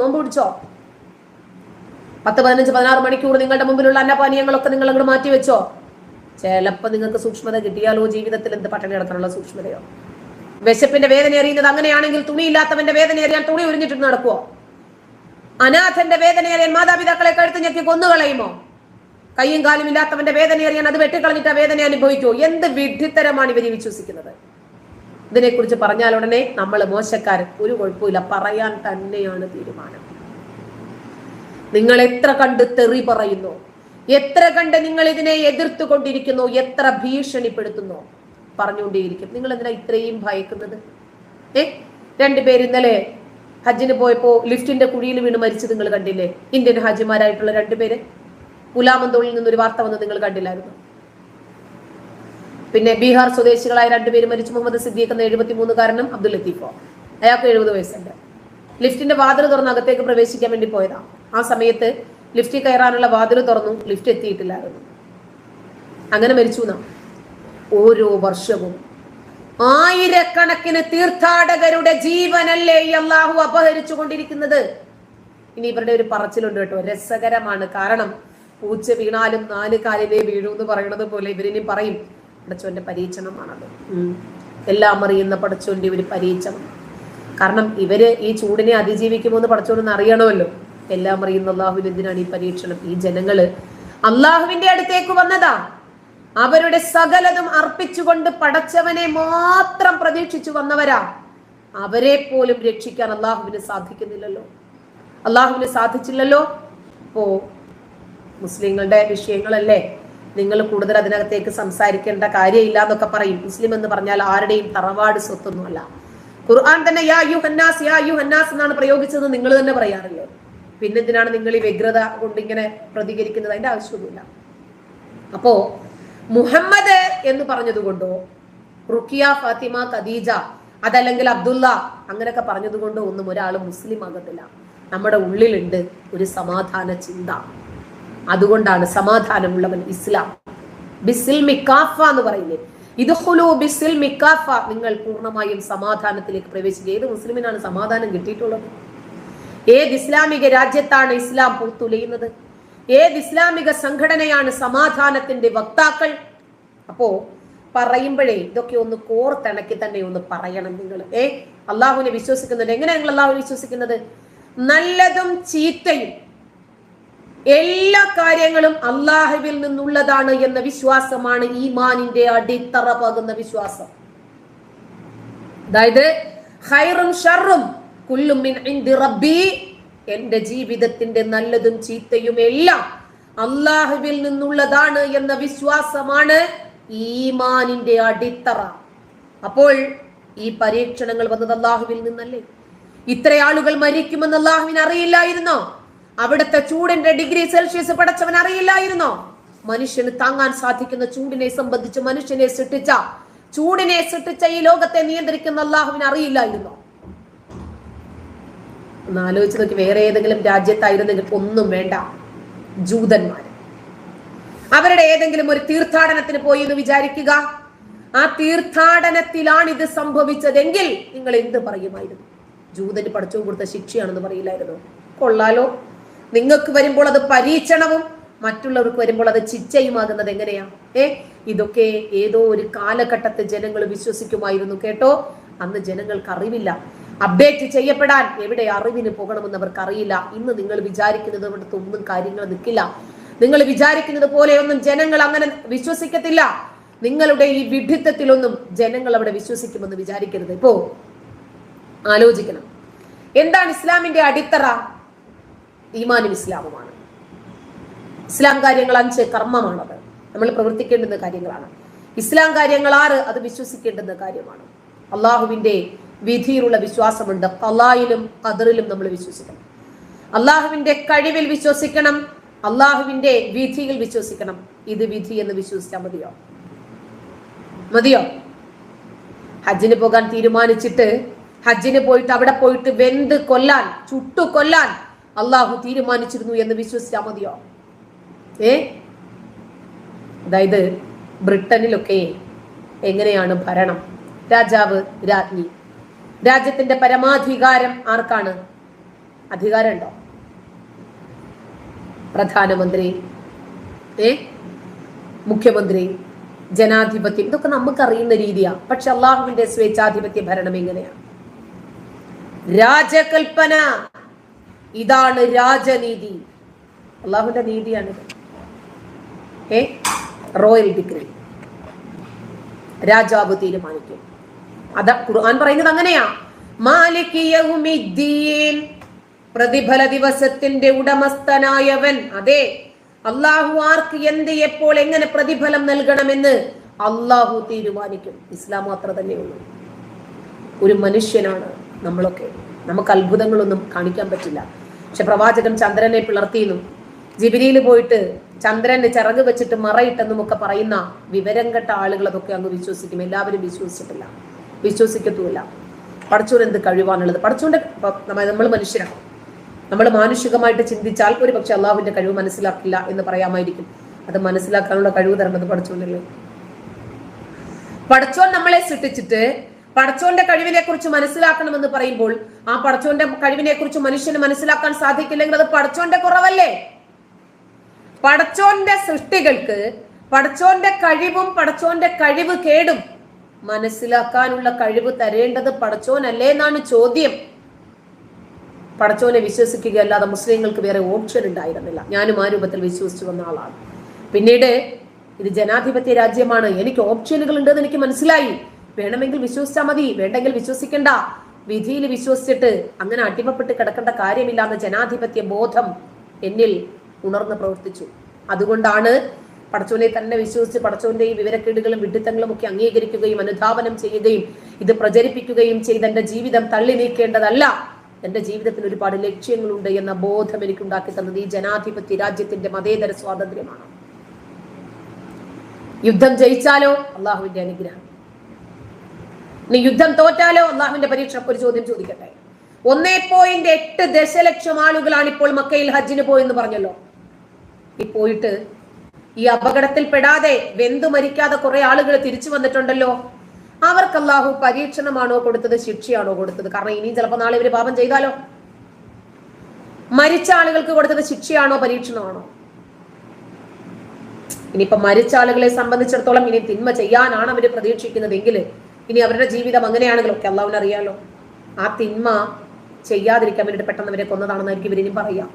നോമ്പ് പിടിച്ചോ? പത്ത് പതിനഞ്ച് പതിനാറ് മണിക്കൂർ നിങ്ങളുടെ മുമ്പിലുള്ള അന്നപാനീയങ്ങളൊക്കെ നിങ്ങൾ അങ്ങോട്ട് മാറ്റി വെച്ചോ? ചിലപ്പോൾ നിങ്ങൾക്ക് സൂക്ഷ്മത കിട്ടിയാലോ ജീവിതത്തിൽ എന്ത് പട്ടണി കിടക്കാനുള്ള സൂക്ഷ്മതയോ? വിശപ്പിന്റെ വേദന അറിയുന്നത് അങ്ങനെയാണെങ്കിൽ തുണിയില്ലാത്തവന്റെ വേദന അറിയാൻ തുണി ഉരിഞ്ഞിട്ട് നടക്കുവോ? അനാഥന്റെ വേദന അറിയാൻ മാതാപിതാക്കളെ കഴുത്ത് ഞെക്കി കൊന്നുകളയുമോ കയ്യും കാലും ഇല്ലാത്തവന്റെ വേദന അറിയാൻ അത് വെട്ടിക്കളഞ്ഞിട്ട് ആ വേദന അനുഭവിക്കുമോ എന്ത് വിഡ്ഢിത്തരമാണ് ഇവർ വിശ്വസിക്കുന്നത്? ഇതിനെക്കുറിച്ച് പറഞ്ഞാൽ ഉടനെ നമ്മൾ മോശക്കാരൻ. ഒരു കുഴപ്പമില്ല പറയാൻ തന്നെയാണ് തീരുമാനം. നിങ്ങൾ എത്ര കണ്ട് തെറി പറയുന്നു? എത്ര കണ്ട് നിങ്ങൾ ഇതിനെ എതിർത്തു കൊണ്ടിരിക്കുന്നു? എത്ര ഭീഷണിപ്പെടുത്തുന്നു? പറഞ്ഞുകൊണ്ടേയിരിക്കും. നിങ്ങൾ എന്തിനാ ഇത്രയും ഭയക്കുന്നത്? ഏ? രണ്ടുപേര് ഇന്നലെ ഹജ്ജിന് പോയപ്പോ ലിഫ്റ്റിന്റെ കുഴിയിൽ വീണ് മരിച്ചു നിങ്ങൾ കണ്ടില്ലേ? ഇന്ത്യൻ ഹാജിമാരായിട്ടുള്ള രണ്ടുപേര് പുലാമന്തോളിൽ നിന്നൊരു വാർത്ത വന്ന് നിങ്ങൾ കണ്ടില്ലായിരുന്നു? പിന്നെ ബീഹാർ സ്വദേശികളായ രണ്ടുപേര് മരിച്ചു. മുഹമ്മദ് സിദ്ദീഖ് എന്ന എഴുപത്തിമൂന്നുകാരനും അബ്ദുൽ ലത്തീഫോ. അയാൾക്ക് എഴുപത് വയസ്സുണ്ട്. ലിഫ്റ്റിന്റെ വാതിൽ തുറന്ന് അകത്തേക്ക് പ്രവേശിക്കാൻ വേണ്ടി പോയതാ. ആ സമയത്ത് ലിഫ്റ്റിൽ കയറാനുള്ള വാതിൽ തുറന്നു. ലിഫ്റ്റ് എത്തിയിട്ടില്ലായിരുന്നു. അങ്ങനെ മരിച്ചു എന്നാ ഓരോ വർഷവും ആയിരക്കണക്കിന് തീർത്ഥാടകരുടെ ജീവനല്ലേ അള്ളാഹു അപഹരിച്ചു കൊണ്ടിരിക്കുന്നത്? ഇനി ഇവരുടെ ഒരു പറച്ചിലുണ്ട് കേട്ടോ. രസകരമാണ്. കാരണം പൂച്ച വീണാലും നാല് കാലിലേ വീഴൂ എന്ന് പറയുന്നത് പോലെ ഇവരിനി പറയും. പടച്ചോന്റെ പരീക്ഷണമാണത്. എല്ലാം അറിയുന്ന പടച്ചോന്റെ ഒരു പരീക്ഷണം. കാരണം ഇവർ ഈ ചൂടിനെ അതിജീവിക്കുമോ എന്ന് പടച്ചോനെന്ന് അറിയണമല്ലോ. എല്ലാം അറിയുന്ന അള്ളാഹുവിന് എന്തിനാണ് ഈ പരീക്ഷണം? ഈ ജനങ്ങൾ അള്ളാഹുവിന്റെ അടുത്തേക്ക് വന്നതാ. അവരുടെ സകലതും അർപ്പിച്ചുകൊണ്ട് പടച്ചവനെ മാത്രം പ്രതീക്ഷിച്ചു വന്നവരാ. അവരെ പോലും രക്ഷിക്കാൻ അള്ളാഹുവിന് സാധിക്കുന്നില്ലല്ലോ. അള്ളാഹുവിന് സാധിച്ചില്ലല്ലോ? അപ്പോ മുസ്ലിങ്ങളുടെ വിഷയങ്ങളല്ലേ? നിങ്ങൾ കൂടുതൽ അതിനകത്തേക്ക് സംസാരിക്കേണ്ട കാര്യമില്ല എന്നൊക്കെ പറയും. മുസ്ലിം എന്ന് പറഞ്ഞാൽ ആരുടെയും തറവാട് സ്വത്തൊന്നുമല്ല. ഖുർആൻ തന്നെ യാ യു ഹന്നാസ് യാ യു ഹന്നാസ് എന്നാണ് പ്രയോഗിച്ചത് നിങ്ങൾ തന്നെ പറയാറില്ലേ? പിന്നെന്തിനാണ് നിങ്ങൾ ഈ വ്യഗ്രത കൊണ്ട് ഇങ്ങനെ പ്രതികരിക്കുന്നത്? അതിന്റെ ആവശ്യമൊന്നുമില്ല. അപ്പോ മുഹമ്മദ് എന്ന് പറഞ്ഞതുകൊണ്ടോ റുഖിയ ഫാത്തിമ ഖദീജ അതല്ലെങ്കിൽ അബ്ദുള്ള അങ്ങനെയൊക്കെ പറഞ്ഞതുകൊണ്ടോ ഒന്നും ഒരാൾ മുസ്ലിം ആകത്തില്ല. നമ്മുടെ ഉള്ളിലുണ്ട് ഒരു സമാധാന ചിന്ത. അതുകൊണ്ടാണ് സമാധാനമുള്ളവൻ ഇസ്ലാം. ബിസിൽ മിക്കാഫ എന്ന് പറയുന്നത്. ഇത് ഹുലു ബിസിൽ മിക്കാഫ നിങ്ങൾ പൂർണമായും സമാധാനത്തിലേക്ക് പ്രവേശിക്കുക. ഏത് മുസ്ലിമിനാണ് സമാധാനം കിട്ടിയിട്ടുള്ളത്? ഏത് ഇസ്ലാമിക രാജ്യത്താണ് ഇസ്ലാം പൂത്തുലയുന്നത് ഏത് ഇസ്ലാമിക സംഘടനയാണ് സമാധാനത്തിന്റെ വക്താക്കൾ? അപ്പോ പറയുമ്പോഴേ ഇതൊക്കെ ഒന്ന് കോർത്തിണക്കി തന്നെ ഒന്ന് പറയണം നിങ്ങൾ. ഏ? അള്ളാഹുവിനെ വിശ്വസിക്കുന്നുണ്ട്. എങ്ങനെയാണ് നിങ്ങൾ അള്ളാഹുവിനെ വിശ്വസിക്കുന്നത്? നല്ലതും ചീത്തയും എല്ലാ കാര്യങ്ങളും അള്ളാഹുവിൽ നിന്നുള്ളതാണ് എന്ന വിശ്വാസമാണ് ഈമാനിന്റെ അടിത്തറ പകുന്ന വിശ്വാസം. അതായത് ഹൈറും ഷറും കുല്ലും റബ്ബി എന്റെ ജീവിതത്തിന്റെ നല്ലതും ചീത്തയും എല്ലാം അള്ളാഹുവിൽ നിന്നുള്ളതാണ് എന്ന വിശ്വാസമാണ് ഈമാനിന്റെ അടിത്തറ. അപ്പോൾ ഈ പരീക്ഷണങ്ങൾ വന്നത് അള്ളാഹുവിൽ നിന്നല്ലേ? ഇത്ര ആളുകൾ മരിക്കുമെന്ന് അള്ളാഹുവിന് അറിയില്ലായിരുന്നോ? അവിടുത്തെ ചൂടിന്റെ ഡിഗ്രി സെൽഷ്യസ് പടച്ചവൻ അറിയില്ലായിരുന്നോ? മനുഷ്യന് താങ്ങാൻ സാധിക്കുന്ന ചൂടിനെ സംബന്ധിച്ച് മനുഷ്യനെ സൃഷ്ടിച്ച ചൂടിനെ സൃഷ്ടിച്ച ഈ ലോകത്തെ നിയന്ത്രിക്കുന്ന അള്ളാഹുവിന് അറിയില്ലായിരുന്നോ? ഒന്ന് ആലോചിച്ച് നോക്കി വേറെ ഏതെങ്കിലും രാജ്യത്തായിരുന്നെങ്കിൽ ഒന്നും വേണ്ട. ജൂതന്മാർ അവരുടെ ഏതെങ്കിലും ഒരു തീർത്ഥാടനത്തിന് പോയി എന്ന് വിചാരിക്കുക. ആ തീർത്ഥാടനത്തിലാണ് ഇത് സംഭവിച്ചതെങ്കിൽ നിങ്ങൾ എന്ത് പറയുമായിരുന്നു? ജൂതന് പഠിച്ചു കൊടുത്ത ശിക്ഷയാണെന്ന് പറയില്ലായിരുന്നു? കൊള്ളാലോ. നിങ്ങൾക്ക് വരുമ്പോൾ അത് പരീക്ഷണവും മറ്റുള്ളവർക്ക് വരുമ്പോൾ അത് ചിച്ചയുമാകുന്നത് എങ്ങനെയാ? ഏ? ഇതൊക്കെ ഏതോ ഒരു കാലഘട്ടത്തെ ജനങ്ങൾ വിശ്വസിക്കുമായിരുന്നു കേട്ടോ. അന്ന് ജനങ്ങൾക്ക് അറിവില്ല. അപ്ഡേറ്റ് ചെയ്യപ്പെടാൻ എവിടെ അറിവിന് പോകണമെന്ന് അവർക്ക് അറിയില്ല. ഇന്ന് നിങ്ങൾ വിചാരിക്കുന്നത് ഇവിടുത്തെ ഒന്നും കാര്യങ്ങൾ നിൽക്കില്ല. നിങ്ങൾ വിചാരിക്കുന്നത് പോലെയൊന്നും ജനങ്ങൾ അങ്ങനെ വിശ്വസിക്കത്തില്ല. നിങ്ങളുടെ ഈ വിഡിത്തത്തിലൊന്നും ജനങ്ങൾ അവിടെ വിശ്വസിക്കുമെന്ന് വിചാരിക്കരുത്. ഇപ്പോ ആലോചിക്കണം. എന്താണ് ഇസ്ലാമിന്റെ അടിത്തറ? ഈമാനും ഇസ്ലാമുമാണ്. ഇസ്ലാം കാര്യങ്ങൾ അഞ്ച് കർമ്മമാണത്. നമ്മൾ പ്രവർത്തിക്കേണ്ടുന്ന കാര്യങ്ങളാണ്. ഇസ്ലാം കാര്യങ്ങൾ ആറ് അത് വിശ്വസിക്കേണ്ടുന്ന കാര്യമാണ്. അള്ളാഹുവിന്റെ വിധിയിലുള്ള വിശ്വാസമുണ്ട്. കലായിലും കദറിലും നമ്മൾ വിശ്വസിക്കണം. അള്ളാഹുവിന്റെ കഴിവിൽ വിശ്വസിക്കണം. അള്ളാഹുവിന്റെ വിധിയിൽ വിശ്വസിക്കണം. ഇത് വിധി എന്ന് വിശ്വസിച്ചാൽ മതിയോ? മതിയോ? ഹജ്ജിന് പോകാൻ തീരുമാനിച്ചിട്ട് ഹജ്ജിന് പോയിട്ട് അവിടെ പോയിട്ട് വെന്ത് കൊല്ലാൻ ചുട്ടു കൊല്ലാൻ അള്ളാഹു തീരുമാനിച്ചിരുന്നു എന്ന് വിശ്വസിച്ചാൽ മതിയോ? ഏ? അതായത് ബ്രിട്ടനിലൊക്കെ എങ്ങനെയാണ് ഭരണം? രാജാവ് രാജ്ഞി. രാജ്യത്തിന്റെ പരമാധികാരം ആർക്കാണ്? അധികാരമുണ്ടോ? പ്രധാനമന്ത്രി ഏ? മുഖ്യമന്ത്രി ജനാധിപത്യം ഇതൊക്കെ നമുക്കറിയുന്ന രീതിയാണ് പക്ഷെ അള്ളാഹുവിന്റെ സ്വേച്ഛാധിപത്യ ഭരണം എങ്ങനെയാണ് രാജകൽപ്പന! ഇതാണ് രാജനീതി. അള്ളാഹുവിന്റെ നീതിയാണ് ഏ? Royal decree. രാജാവ് തീരുമാനിക്കും. അതാ ഖുർആൻ പറയുന്നത് അങ്ങനെയാ. പ്രതിഫല ദിവസത്തിന്റെ ഉടമസ്ഥനായവൻ. അതെ. അള്ളാഹു ആർക്ക് എന്ത് എപ്പോൾ എങ്ങനെ പ്രതിഫലം നൽകണമെന്ന് അള്ളാഹു തീരുമാനിക്കും. ഇസ്ലാം അത്ര തന്നെയുള്ളൂ ഒരു മനുഷ്യനാണ് നമ്മളൊക്കെ. നമുക്ക് അത്ഭുതങ്ങളൊന്നും കാണിക്കാൻ പറ്റില്ല. പക്ഷെ പ്രവാചകൻ ചന്ദ്രനെ പിളർത്തിയെന്നും ജിബിലിയിൽ പോയിട്ട് ചന്ദ്രന്റെ ചിറക് വെച്ചിട്ട് മറയിട്ടെന്നും ഒക്കെ പറയുന്ന വിവരം കെട്ട ആളുകൾ അതൊക്കെ അങ്ങ് വിശ്വസിക്കും. എല്ലാവരും വിശ്വസിച്ചിട്ടില്ല. വിശ്വസിക്കത്തുമില്ല. പടച്ചോൻ എന്ത് കഴിവാണുള്ളത്? പടച്ചോന്റെ നമ്മൾ മനുഷ്യരാണ്. നമ്മൾ മാനുഷികമായിട്ട് ചിന്തിച്ചാൽ ഒരു പക്ഷെ അള്ളാഹുവിന്റെ കഴിവ് മനസ്സിലാക്കില്ല എന്ന് പറയാമായിരിക്കും. അത് മനസ്സിലാക്കാനുള്ള കഴിവ് തരേണ്ടത് പഠിച്ചോണ്ടല്ലേ പടച്ചോൻ നമ്മളെ സൃഷ്ടിച്ചിട്ട് പടച്ചോന്റെ കഴിവിനെ കുറിച്ച് മനസ്സിലാക്കണമെന്ന് പറയുമ്പോൾ ആ പടച്ചോന്റെ കഴിവിനെ കുറിച്ച് മനുഷ്യന് മനസ്സിലാക്കാൻ സാധിക്കില്ലെങ്കിൽ അത് പടച്ചോന്റെ കുറവല്ലേ? പടച്ചോന്റെ സൃഷ്ടികൾക്ക് പടച്ചോന്റെ കഴിവും പടച്ചോന്റെ കഴിവ് കേടും മനസ്സിലാക്കാനുള്ള കഴിവ് തരേണ്ടത് പടച്ചോനല്ലേ എന്നാണ് ചോദ്യം. പടച്ചോനെ വിശ്വസിക്കുകയല്ലാതെ മുസ്ലിങ്ങൾക്ക് വേറെ ഓപ്ഷൻ ഉണ്ടായിരുന്നില്ല. ഞാനും ആ രൂപത്തിൽ വിശ്വസിച്ചു വന്ന ആളാണ്. പിന്നീട് ഇത് ജനാധിപത്യ രാജ്യമാണ്. എനിക്ക് ഓപ്ഷനുകൾ ഉണ്ടെന്ന് എനിക്ക് മനസ്സിലായി. വേണമെങ്കിൽ വിശ്വസിച്ചാൽ മതി. വേണ്ടെങ്കിൽ വിശ്വസിക്കണ്ട. വിധിയിൽ വിശ്വസിച്ചിട്ട് അങ്ങനെ അടിമപ്പെട്ട് കിടക്കേണ്ട കാര്യമില്ലാന്ന് ജനാധിപത്യ ബോധം എന്നിൽ ഉണർന്ന് പ്രവർത്തിച്ചു. അതുകൊണ്ടാണ് പടച്ചോനെ തന്നെ വിശ്വസിച്ച് പടച്ചോന്റെ ഈ വിവരക്കേടുകളും വിഡിത്തങ്ങളും ഒക്കെ അംഗീകരിക്കുകയും അനുധാപനം ചെയ്യുകയും ഇത് പ്രചരിപ്പിക്കുകയും ചെയ്ത് എന്റെ ജീവിതം തള്ളി നീക്കേണ്ടതല്ല. എന്റെ ജീവിതത്തിന് ഒരുപാട് ലക്ഷ്യങ്ങളുണ്ട് എന്ന ബോധം എനിക്ക് ഉണ്ടാക്കി തന്നത് ഈ ജനാധിപത്യ രാജ്യത്തിന്റെ മതേതര സ്വാതന്ത്ര്യമാണ്. യുദ്ധം ജയിച്ചാലോ? അള്ളാഹുവിന്റെ അനുഗ്രഹം. ഇനി യുദ്ധം തോറ്റാലോ? അള്ളാഹുവിന്റെ പരീക്ഷ ഒരു ചോദ്യം ചോദിക്കട്ടെ. ഒന്നേ പോയിന്റ് എട്ട് ദശലക്ഷം ആളുകളാണ് ഇപ്പോൾ മക്കയിൽ ഹജ്ജിന് പോയെന്ന് പറഞ്ഞല്ലോ. ഈ പോയിട്ട് ഈ അപകടത്തിൽ പെടാതെ വെന്തു മരിക്കാതെ കുറെ ആളുകൾ തിരിച്ചു വന്നിട്ടുണ്ടല്ലോ. അവർക്ക് അള്ളാഹു പരീക്ഷണമാണോ കൊടുത്തത് ശിക്ഷയാണോ കൊടുത്തത്? കാരണം ഇനിയും ചിലപ്പോൾ നാളെ ഇവർ പാപം ചെയ്താലോ? മരിച്ച ആളുകൾക്ക് കൊടുത്തത് ശിക്ഷയാണോ പരീക്ഷണമാണോ? ഇനിയിപ്പൊ മരിച്ച ആളുകളെ സംബന്ധിച്ചിടത്തോളം ഇനി തിന്മ ചെയ്യാനാണ് അവർ പ്രതീക്ഷിക്കുന്നതെങ്കിൽ ഇനി അവരുടെ ജീവിതം അങ്ങനെയാണെങ്കിലും? ഒക്കെ അള്ളാവിന് അറിയാലോ. ആ തിന്മ ചെയ്യാതിരിക്കാൻ വേണ്ടിയിട്ട് പെട്ടെന്ന് അവരെ കൊന്നതാണെന്നായിരിക്കും ഇവരിനി പറയാം.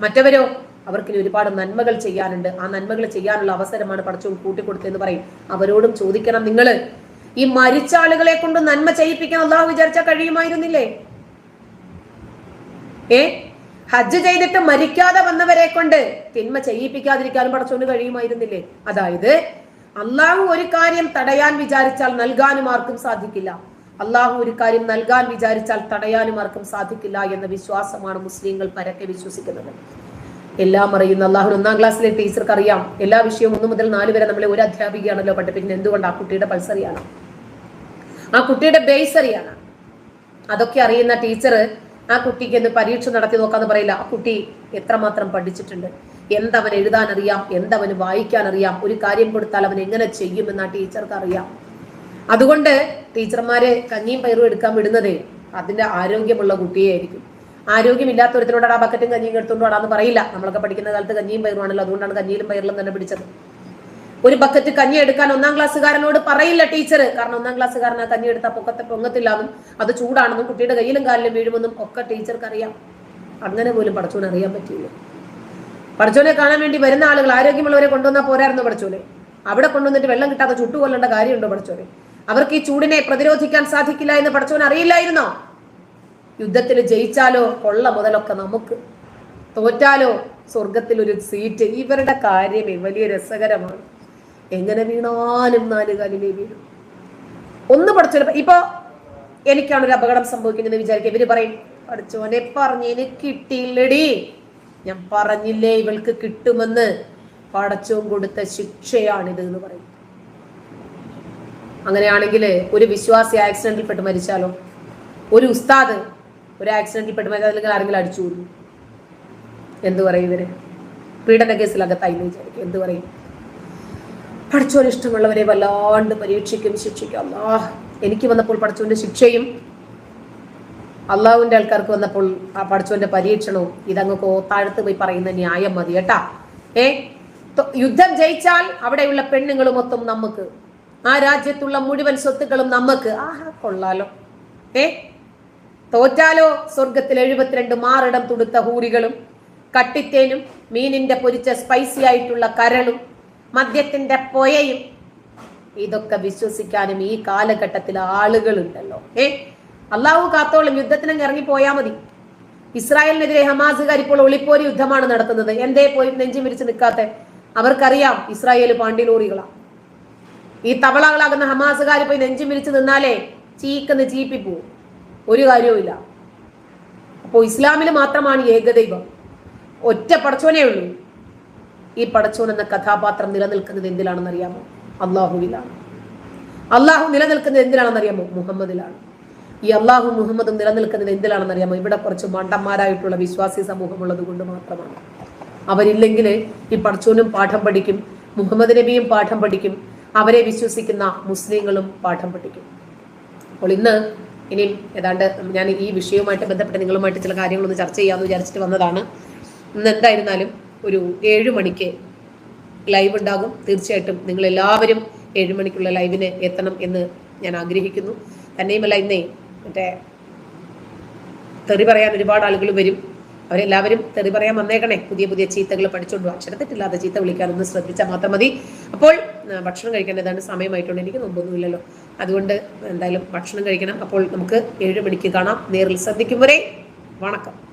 മറ്റവരോ? അവർക്കിനി ഒരുപാട് നന്മകൾ ചെയ്യാനുണ്ട്. ആ നന്മകൾ ചെയ്യാനുള്ള അവസരമാണ് പടച്ചോൻ കൂട്ടിക്കൊടുത്തതെന്ന് പറയും. അവരോടും ചോദിക്കണം നിങ്ങൾ ഈ മരിച്ച ആളുകളെ കൊണ്ട് നന്മ ചെയ്യിപ്പിക്കാൻ അള്ളാഹു വിചാരിച്ചാൽ കഴിയുമായിരുന്നില്ലേ? ഏ? ഹജ്ജ് ചെയ്തിട്ട് മരിക്കാതെ വന്നവരെ കൊണ്ട് തിന്മ ചെയ്യിപ്പിക്കാതിരിക്കാനും പടച്ചോണ്ട് കഴിയുമായിരുന്നില്ലേ? അതായത് അള്ളാഹു ഒരു കാര്യം തടയാൻ വിചാരിച്ചാൽ നൽകാനും ആർക്കും സാധിക്കില്ല. അള്ളാഹു ഒരു കാര്യം നൽകാൻ വിചാരിച്ചാൽ തടയാനും ആർക്കും സാധിക്കില്ല എന്ന വിശ്വാസമാണ് മുസ്ലിങ്ങൾ പരക്കെ വിശ്വസിക്കുന്നത്. എല്ലാം അറിയുന്ന അള്ളാഹു ഒന്നാം ക്ലാസ്സിലെ ടീച്ചർക്ക് അറിയാം എല്ലാ വിഷയവും ഒന്ന് മുതൽ നാല് വരെ നമ്മളെ ഒരു അധ്യാപികയാണല്ലോ പഠിപ്പിക്കുന്നത്. എന്തുകൊണ്ട് ആ കുട്ടിയുടെ പൾസറിയാണ് ആ കുട്ടിയുടെ ബേസ് ബേസറിയാണ് അതൊക്കെ അറിയുന്ന ടീച്ചർ ആ കുട്ടിക്ക് ഒന്ന് പരീക്ഷ നടത്തി നോക്കാന്ന് പറയില്ല. ആ കുട്ടി എത്രമാത്രം പഠിച്ചിട്ടുണ്ട്? എന്തവൻ എഴുതാൻ അറിയാം എന്തവന് വായിക്കാൻ അറിയാം ഒരു കാര്യം കൊടുത്താൽ അവൻ എങ്ങനെ ചെയ്യുമെന്ന് ആ ടീച്ചർക്ക് അറിയാം അതുകൊണ്ട് ടീച്ചർമാരെ കഞ്ഞിയും പയറും എടുക്കാൻ വിടുന്നതേ അതിന്റെ ആരോഗ്യമുള്ള കുട്ടിയെ ആയിരിക്കും ആരോഗ്യമില്ലാത്ത ആ ബക്കറ്റും കഞ്ഞിയും എടുത്തുകൊണ്ട് വാടാന്ന് പറയില്ല. നമ്മളൊക്കെ പഠിക്കുന്ന കാലത്ത് കഞ്ഞിയും പയറുമാണല്ലോ അതുകൊണ്ടാണ് കഞ്ഞിയിലും പയറിലും തന്നെ പിടിച്ചത്. ഒരു ബക്കറ്റ് കഞ്ഞി എടുക്കാൻ ഒന്നാം ക്ലാസ്സുകാരനോട് പറയില്ല ടീച്ചർ. കാരണം ഒന്നാം ക്ലാസ്സുകാരൻ ആ കഞ്ഞി എടുത്താൽ പൊക്കത്തെ പൊങ്ങത്തില്ലാന്നും അത് ചൂടാണെന്നും കുട്ടിയുടെ കയ്യിലും കാലിലും വീഴുമെന്നും ഒക്കെ ടീച്ചർക്ക് അറിയാം അങ്ങനെ പോലും പഠിച്ചോനെ അറിയാൻ പറ്റില്ല പഠിച്ചോനെ കാണാൻ വേണ്ടി വരുന്ന ആളുകൾ ആരോഗ്യമുള്ളവരെ കൊണ്ടുവന്നാൽ പോരായിരുന്നു പഠിച്ചോനെ അവിടെ കൊണ്ടുവന്നിട്ട് വെള്ളം കിട്ടാതെ ചുട്ടുകൊല്ലേണ്ട കാര്യമുണ്ടോ പഠിച്ചോനെ അവർക്ക് ഈ ചൂടിനെ പ്രതിരോധിക്കാൻ സാധിക്കില്ല എന്ന് പഠിച്ചോൻ അറിയില്ലായിരുന്നോ? യുദ്ധത്തിൽ ജയിച്ചാലോ? കൊള്ള മുതലൊക്കെ നമുക്ക്. തോറ്റാലോ? സ്വർഗത്തിൽ ഒരു സീറ്റ്. ഇവരുടെ കാര്യമേ വലിയ രസകരമാണ്. എങ്ങനെ വീണാലും നാല് കാലിലേ വീഴും. ഒന്ന് പഠിച്ചു ഇപ്പൊ എനിക്കാണ് ഒരു അപകടം സംഭവിക്കുന്നത് വിചാരിക്കുക. ഇവർ പറയും പഠിച്ചോനെ പറഞ്ഞതിന് കിട്ടിയില്ലടി. ഞാൻ പറഞ്ഞില്ലേ ഇവൾക്ക് കിട്ടുമെന്ന്. പഠിച്ചോൻ കൊടുത്ത ശിക്ഷയാണിത് എന്ന് പറയും. അങ്ങനെയാണെങ്കിൽ ഒരു വിശ്വാസി ആക്സിഡന്റിൽ പെട്ട് മരിച്ചാലോ? ഒരു ഉസ്താദ് ഒരു ആക്സിഡന്റിൽ പെട്ട് മരിച്ചാൽ അല്ലെങ്കിൽ ആരെങ്കിലും അടിച്ചു എന്ത് പറയും ഇവർ? പീഡന കേസിലകത്തായി വിചാരിക്കും എന്ത് പറയും? പഠിച്ചോൻ ഇഷ്ടമുള്ളവരെ വല്ലാണ്ട് പരീക്ഷിക്കും ശിക്ഷിക്കും. അല്ലാ എനിക്ക് വന്നപ്പോൾ പഠിച്ചോന്റെ ശിക്ഷയും അള്ളാഹുവിന്റെ ആൾക്കാർക്ക് വന്നപ്പോൾ ആ പഠിച്ചോന്റെ പരീക്ഷണവും ഇതങ്ങ് കോത്താഴത്ത് പോയി പറയുന്ന ന്യായം മതി കേട്ടാ. ഏ? യുദ്ധം ജയിച്ചാൽ അവിടെയുള്ള പെണ്ണുങ്ങളും മൊത്തം നമുക്ക് ആ രാജ്യത്തുള്ള മുഴുവൻ സ്വത്തുക്കളും നമുക്ക്. ആഹാ കൊള്ളാലോ. ഏ? തോറ്റാലോ സ്വർഗത്തിൽ എഴുപത്തിരണ്ട് മാറിടം തുടുത്ത ഹൂറികളും കട്ടിത്തേനും മീനിന്റെ പൊരിച്ച സ്പൈസി ആയിട്ടുള്ള കരളും മദ്യത്തിന്റെ പൊയയും. ഇതൊക്കെ വിശ്വസിക്കാനും ഈ കാലഘട്ടത്തിൽ ആളുകളുണ്ടല്ലോ. ഏ? അള്ളാഹു കാത്തോളം ഇറങ്ങി പോയാ മതി. ഇസ്രായേലിനെതിരെ ഹമാസുകാർ ഇപ്പോൾ ഒളിപ്പോര് യുദ്ധമാണ് നടത്തുന്നത്. എന്തേ പോയി നെഞ്ചി വിരിച്ച് നിൽക്കാത്ത അവർക്കറിയാം ഇസ്രായേൽ പാണ്ഡിലോറികളാണ് ഈ തവളകളാകുന്ന ഹമാസുകാർ പോയി നെഞ്ചും വിരിച്ച് നിന്നാലേ ചീക്കെന്ന് ചീപ്പിപ്പോവും ഒരു കാര്യവുമില്ല അപ്പോൾ ഇസ്ലാമിൽ മാത്രമാണ് ഏകദൈവം. ഒറ്റ ഉള്ളൂ. ഈ പടച്ചോൻ എന്ന കഥാപാത്രം നിലനിൽക്കുന്നത് എന്തിലാണെന്ന് അറിയാമോ അള്ളാഹുവിലാണ് അള്ളാഹു നിലനിൽക്കുന്നത് എന്തിലാണെന്ന് അറിയാമോ മുഹമ്മദിലാണ്. ഈ അള്ളാഹു മുഹമ്മദും നിലനിൽക്കുന്നത് എന്തിലാണെന്ന് അറിയാമോ ഇവിടെ കുറച്ച് മണ്ടന്മാരായിട്ടുള്ള വിശ്വാസി സമൂഹമുള്ളത് കൊണ്ട് മാത്രമാണ്. അവരില്ലെങ്കിൽ ഈ പടച്ചോനും പാഠം പഠിക്കും മുഹമ്മദ് നബിയും പാഠം പഠിക്കും അവരെ വിശ്വസിക്കുന്ന മുസ്ലിങ്ങളും പാഠം പഠിക്കും. അപ്പോൾ ഇന്ന് ഇനിയും ഏതാണ്ട് ഞാൻ ഈ വിഷയവുമായിട്ട് ബന്ധപ്പെട്ട് നിങ്ങളുമായിട്ട് ചില കാര്യങ്ങളൊന്ന് ചർച്ച ചെയ്യാമെന്ന് വിചാരിച്ചിട്ട് വന്നതാണ്. ഇന്ന് എന്തായിരുന്നാലും ഒരു ഏഴ് മണിക്ക് ലൈവ് ഉണ്ടാകും. തീർച്ചയായിട്ടും നിങ്ങൾ എല്ലാവരും ഏഴ് മണിക്കുള്ള ലൈവിന് എത്തണം എന്ന് ഞാൻ ആഗ്രഹിക്കുന്നു. തന്നെയുമല്ല ഇന്നേ മറ്റേ തെറി പറയാൻ ഒരുപാട് ആളുകൾ വരും. അവരെല്ലാവരും തെറി പറയാൻ വന്നേക്കണേ. പുതിയ പുതിയ ചീത്തകൾ പഠിച്ചുകൊണ്ട്. അക്ഷരത്തെറ്റില്ലാതെ ചീത്ത വിളിക്കാനൊന്ന് ശ്രദ്ധിച്ചാൽ മാത്രം മതി. അപ്പോൾ ഭക്ഷണം കഴിക്കാൻ ഏതാണ്ട് സമയമായിട്ടുണ്ട്. എനിക്ക് നോമ്പൊന്നുമില്ലല്ലോ അതുകൊണ്ട് എന്തായാലും ഭക്ഷണം കഴിക്കണം. അപ്പോൾ നമുക്ക് ഏഴ് മണിക്ക് കാണാം. നേരിൽ ശ്രദ്ധിക്കും വരെ. വണക്കം.